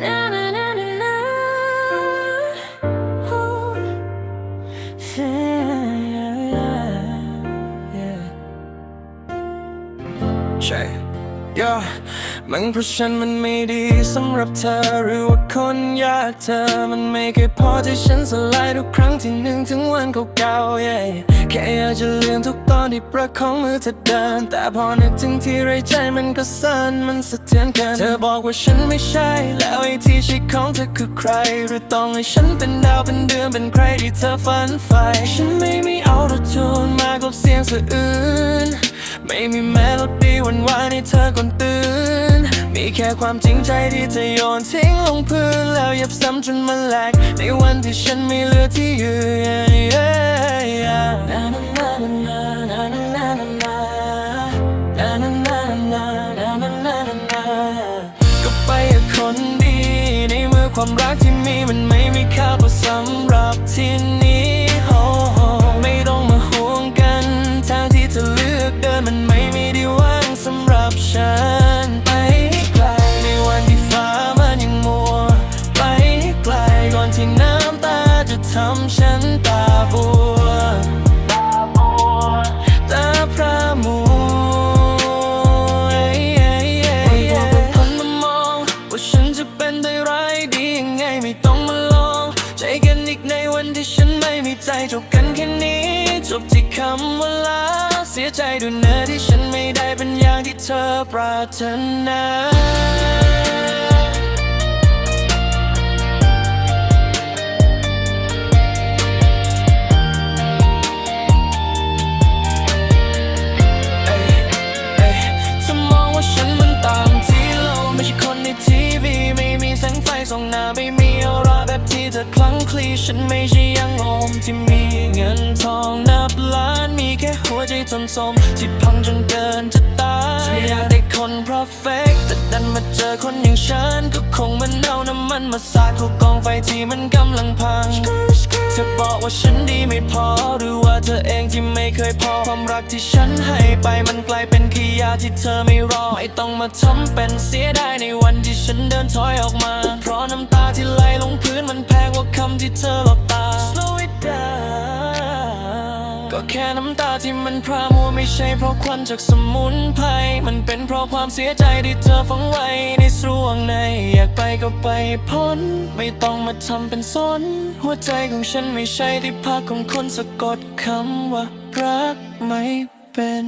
Na na na na. Ooh. Yeah, yeah, yeah. ใย่อมันเพราะฉันมันไม่ดีสำหรับเธอหรือว่าคนอยากเธอมันไม่เคยพอที่ฉันสลายทุกครั้งที่นึกถึงวันเก่าๆ yeah แค่อยากจะลืมทุกตอนที่ประคองมือเธอเดิน แต่พอนึกถึงที่ไรใจมันก็สั่นมันสะเทือนเกินเธอบอกว่าฉันไม่ใช่ แล้วไอ้ที่ใช่ของเธอคือใคร หรือต้องให้ฉันเป็นดาวเป็นเดือนเป็นใครที่เธอฝันใฝ่ฉันไม่มีเอาต่ทูนมากกว่าเสียงสะอื้นไม่มีเมโลดี้ห วันวานให้เธอก่อนตื่น มีแค่ความจริงใจที่จะโยนทิ้งลงพื้น แล้วยับซ้ำจนมันแหลก ในวันที่ฉันมีเหลือที่ยืนก็ไปกับคนดี ในเมื่อความรักที่มีมันไม่มีค่าพอสำหรับที่นี่ ตาบัวตาบวมตาพระมัวคนมามอง ว่าฉันจะเป็นได้ร้ายดียังไงไม่ต้องมาลองใจกันอีกในวันที่ฉันไม่มีใจจบกันแค่นี้ จบที่คำว่าลาเสียใจด้วยเนื้อที่ฉันไม่ได้เป็นอย่างที่เธอปรารถนา ส่งหน้าไม่มีออร่าแบบที่เธอคลั่งคลีฉันไม่ใช่ยังโอมที่มีเงินทองนับล้านมีแค่หัวใจทนสมที่พังจนเกินจะตายเธออยากได้คน perfect แต่ดันมาเจอคนอย่างฉันก็คงมันเอาน้ำมันมาสาดเข้ากองไฟที่มันกำลังพังเธอบอกว่าฉันดีไม่พอหรือว่าเธอเองที่ ไม่เคยพอความรักที่ฉันให้ไปมันกลายเป็นขี้ยาที่เธอไม่รอ ไม่ต้องมาทำเป็นเสียดายในวันที่ฉันเดินถอยออกมา เพราะน้ำตาที่ไหลลงพื้นมันแพงกว่าคำที่เธอหลอกตา Slow it down ก็แค่น้ำตาที่มันพรามัวไม่ใช่เพราะควันจากสมุนไพรมันเป็นเพราะความเสียใจที่เธอฝังไว้ในสรวงใน อยากไปก็ไปพ้น ไม่ต้องมาทำเป็นสนหัวใจของฉันไม่ใช่ที่พักของคนสะกดคำว่า รักไม่เป็น